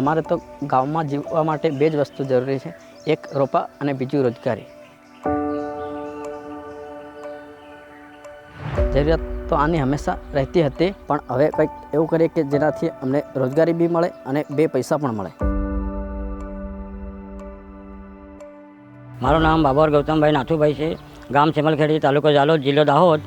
અમારે તો ગામમાં જીવવા માટે બે જ વસ્તુ જરૂરી છે, એક રોપા અને બીજું રોજગારી. જરૂરિયાત તો આની હંમેશા રહેતી હતી, પણ હવે કંઈક એવું કરીએ કે જેનાથી અમને રોજગારી બી મળે અને બે પૈસા પણ મળે. મારું નામ બાબર ગૌતમભાઈ નાથુભાઈ છે, ગામ ચેમલખેડી તાલુકો જાલોદ જિલ્લો દાહોદ.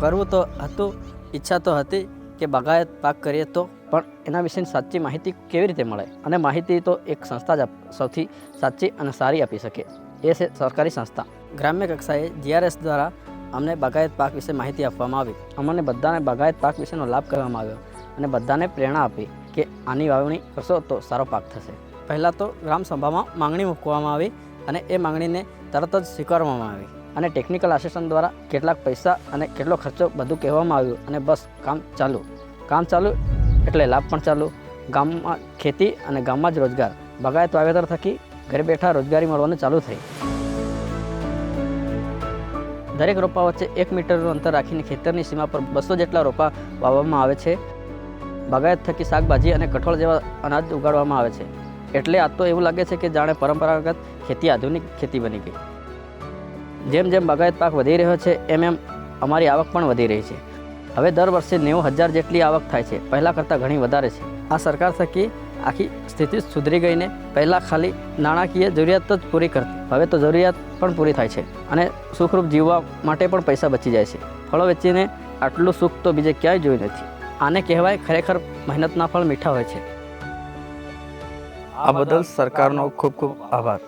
કરવું તો હતું, ઈચ્છા તો હતી કે બગાયત પાક કરીએ તો પણ એના વિશેની સાચી માહિતી કેવી રીતે મળે? અને માહિતી તો એક સંસ્થા જ સૌથી સાચી અને સારી આપી શકે. એ છે સરકારી સંસ્થા. ગ્રામ્ય કક્ષાએ જીઆરએસ દ્વારા અમને બાગાયત પાક વિશે માહિતી આપવામાં આવી. અમને બધાને બાગાયત પાક વિશેનો લાભ કરવામાં આવ્યો અને બધાને પ્રેરણા આપી કે આની વાવણી કરશો તો સારો પાક થશે. પહેલાં તો ગ્રામ સભામાં માંગણી મૂકવામાં આવી અને એ માંગણીને તરત જ સ્વીકારવામાં આવી. અને ટેકનિકલ આસિસ્ટન્ટ દ્વારા કેટલાક પૈસા અને કેટલો ખર્ચો બધું કહેવામાં આવ્યું અને બસ કામ ચાલુ. કામ ચાલુ એટલે લાભ પણ ચાલુ. ગામમાં ખેતી અને ગામમાં જ રોજગાર. બાગાયત વાવેતર થકી ઘરે બેઠા રોજગારી મળવાનું ચાલુ થઈ. દરેક રોપા વચ્ચે એક મીટરનું અંતર રાખીને ખેતરની સીમા પર બસો જેટલા રોપા વાવવામાં આવે છે. બાગાયત થકી શાકભાજી અને કઠોળ જેવા અનાજ ઉગાડવામાં આવે છે. એટલે આ તો એવું લાગે છે કે જાણે પરંપરાગત ખેતી આધુનિક ખેતી બની ગઈ. જેમ જેમ બાગાયત પાક વધી રહ્યો છે, એમ એમ અમારી આવક પણ વધી રહી છે. હવે દર વર્ષે નેવું હજાર જેટલી આવક થાય છે. પહેલાં કરતાં ઘણી વધારે છે. આ સરકાર થકી આખી સ્થિતિ સુધરી ગઈને પહેલાં ખાલી નાણાકીય જરૂરિયાત જ પૂરી કરતી. હવે તો જરૂરિયાત પણ પૂરી થાય છે અને સુખરૂપ જીવવા માટે પણ પૈસા બચી જાય છે. ફળો વેચીને આટલું સુખ તો બીજે ક્યાંય જોયું નથી. આને કહેવાય ખરેખર મહેનતના ફળ મીઠા હોય છે. આ બદલ સરકારનો ખૂબ ખૂબ આભાર.